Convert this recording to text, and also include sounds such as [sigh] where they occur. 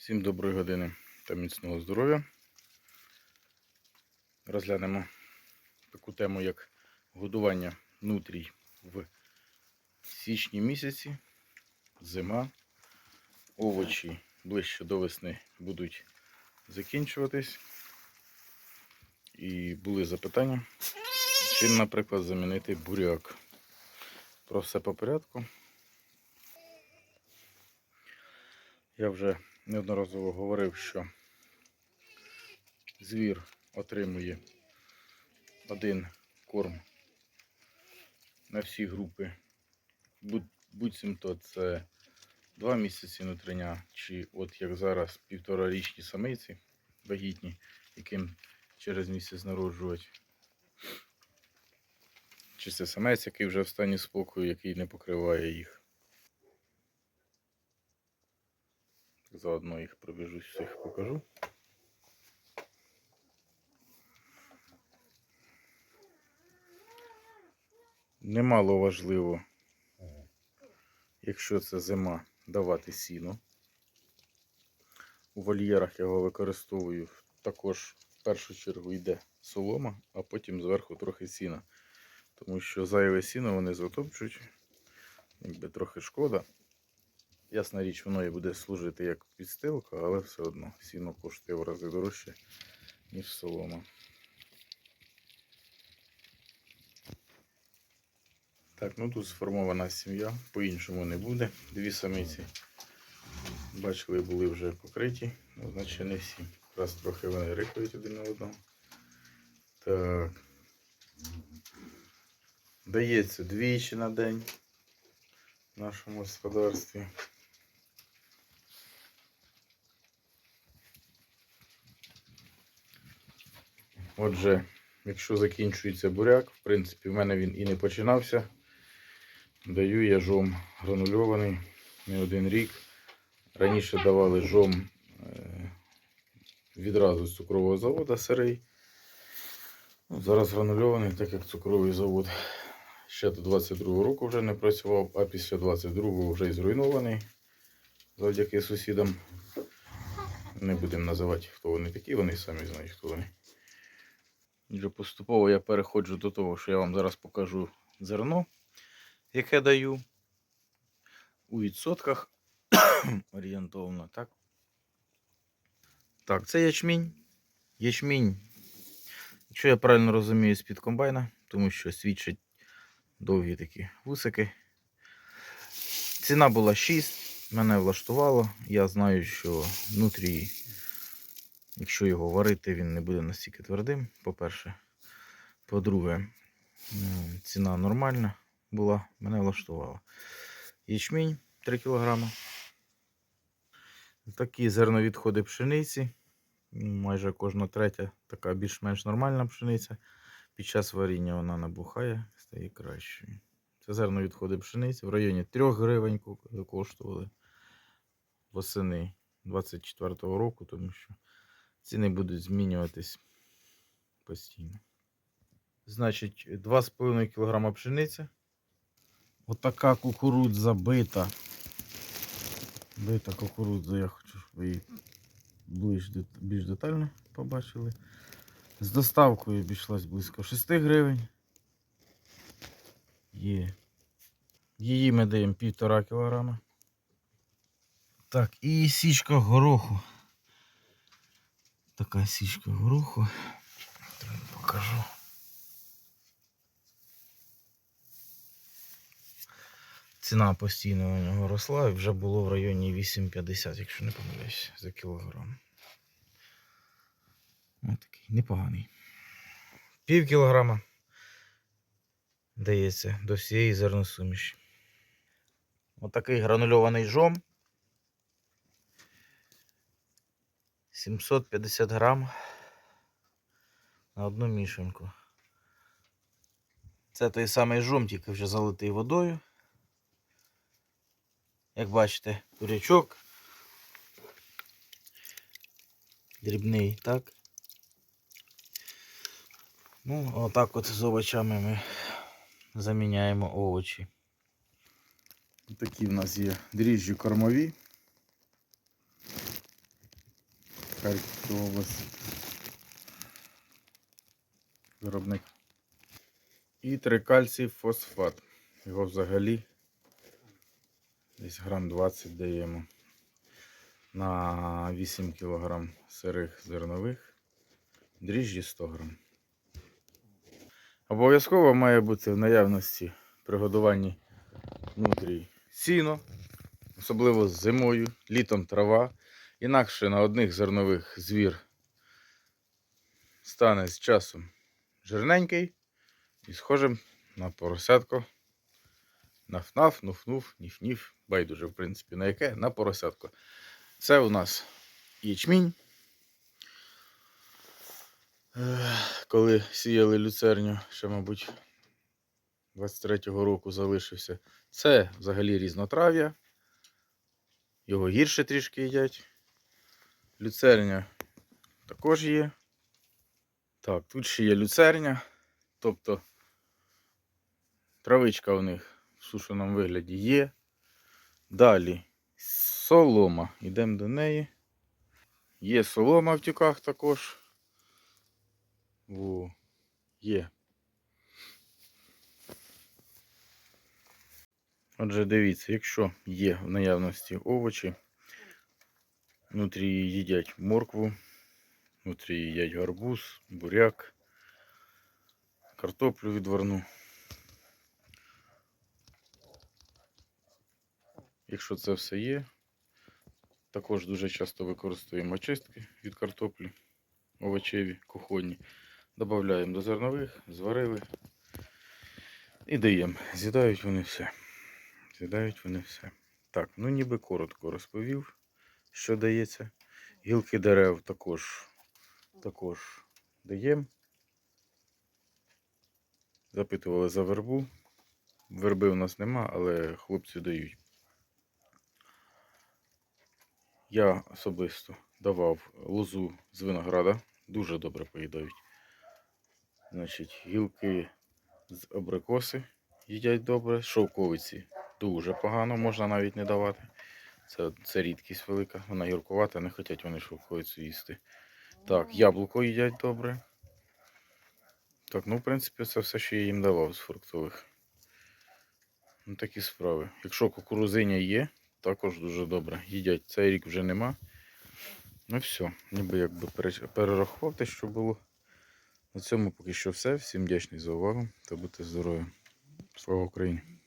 Всім доброї години та міцного здоров'я. Розглянемо таку тему, як годування нутрій в січні місяці, зима, овочі ближче до весни будуть закінчуватись. І були запитання, чим, наприклад, замінити буряк. Про все по порядку. Я вже неодноразово говорив, що звір отримує один корм на всі групи. Будь, будь-цим то це два місяці нутриня, чи от як зараз півторарічні самиці вагітні, яким через місяць народжувати. Чи це самець, який вже в стані спокою, який не покриває їх. Заодно їх пробіжусь всіх покажу. Немало важливо, якщо це зима, давати сіно. У вольєрах я його використовую також в першу чергу йде солома, а потім зверху трохи сіна. Тому що зайве сіно вони затопчуть, якби трохи шкода. Ясна річ, воно і буде служити як підстилка, але все одно сіно коштує в рази дорожче, ніж солома. Так, ну тут сформована сім'я, по-іншому не буде. Дві самиці, бачили, були вже покриті, ну, значить не всі. Раз трохи вони рикають один на одного. Так. Дається двічі на день в нашому господарстві. Отже, якщо закінчується буряк, в принципі, в мене він і не починався. Даю я жом гранульований не один рік. Раніше давали жом е, відразу з цукрового заводу сирий. Ну, зараз гранульований, так як цукровий завод ще до 22-го року вже не працював, а після 22-го вже і зруйнований завдяки сусідам. Не будемо називати, хто вони такі, вони самі знають, хто вони. Вже поступово я переходжу до того, що я вам зараз покажу зерно, яке даю у відсотках [coughs] орієнтовно, так? Так, це ячмінь. Ячмінь, якщо я правильно розумію, з-під комбайна, тому що свідчать довгі такі вусики. Ціна була 6, мене влаштувало. Я знаю, що внутрі Якщо його варити, він не буде настільки твердим, по-перше. По-друге, ціна нормальна була, мене влаштувала. Ячмінь 3 кг. Такі зерновідходи пшениці. Майже кожна третя така більш-менш нормальна пшениця. Під час варіння вона набухає, стає кращою. Це зерновідходи пшениці. В районі 3 гривень коштували восени 24-го року, тому що ціни будуть змінюватись постійно. Значить, 2,5 кг пшениці. Отака кукурудза бита. Бита кукурудза, я хочу, щоб ви її більш, детально побачили. З доставкою обійшлась близько 6 гривень. Є. Її ми даємо 1,5 кг. Так, і січка гороху. Така січка гороху. Треба покажу. Ціна постійно на нього росла і вже було в районі 8,50, якщо не помиляюсь, за кілограм. Ось такий непоганий. Пів кілограма дається до всієї зерносуміші. Отакий гранульований жом. 750 грам на одну мішанку. Це той самий жом, тільки вже залитий водою. Як бачите, бурячок. Дрібний, так? Ну, отак от з овочами ми заміняємо овочі. Такі в нас є дріжджі кормові. Харківська. Виробник. І трикальцій фосфат. Його взагалі десь грам 20 даємо на 8 кг сирих зернових, дріжджі 100 грам. Обов'язково має бути в наявності при годуванні внутрі сіно, особливо зимою, літом трава. Інакше на одних зернових звір стане з часом жирненький і схожим на поросятко. Наф-наф, нуф-нуф, ніф-ніф, байдуже, в принципі, на яке? На поросятко. Це у нас ячмінь. Коли сіяли люцерню, ще, мабуть, 23-го року залишився. Це взагалі різнотрав'я. Його гірше трішки їдять. Люцерня також є. Так, тут ще є люцерня. Тобто травичка у них в сушеному вигляді є. Далі солома. Йдемо до неї. Є солома в тюках також. Во, є. Отже, дивіться, якщо є в наявності овочі, внутрі їдять моркву, внутрі їдять гарбуз, буряк, картоплю відварну. Якщо це все є, також дуже часто використовуємо очистки від картоплі, овочеві, кухонні. Додаємо до зернових, зварили і даємо. З'їдають вони все. З'їдають вони все. Так, ну ніби коротко розповів, що дається. Гілки дерев також, також даємо. Запитували за вербу. Верби у нас нема, але хлопці дають. Я особисто давав лозу з винограда. Дуже добре поїдають. Значить, гілки з абрикоси їдять добре. Шовковиці дуже погано, можна навіть не давати. Це, це рідкість велика. Вона гіркувата, не хочуть вони шовковицю їсти. Так, яблуко їдять добре. Так, ну, в принципі, це все, що я їм давав з фруктових. Ну, такі справи. Якщо кукурузиня є, також дуже добре. Їдять. Цей рік вже нема. Ну все, ніби якби перерахував те, що було. На цьому поки що все. Всім вдячний за увагу та будьте здорові. Слава Україні!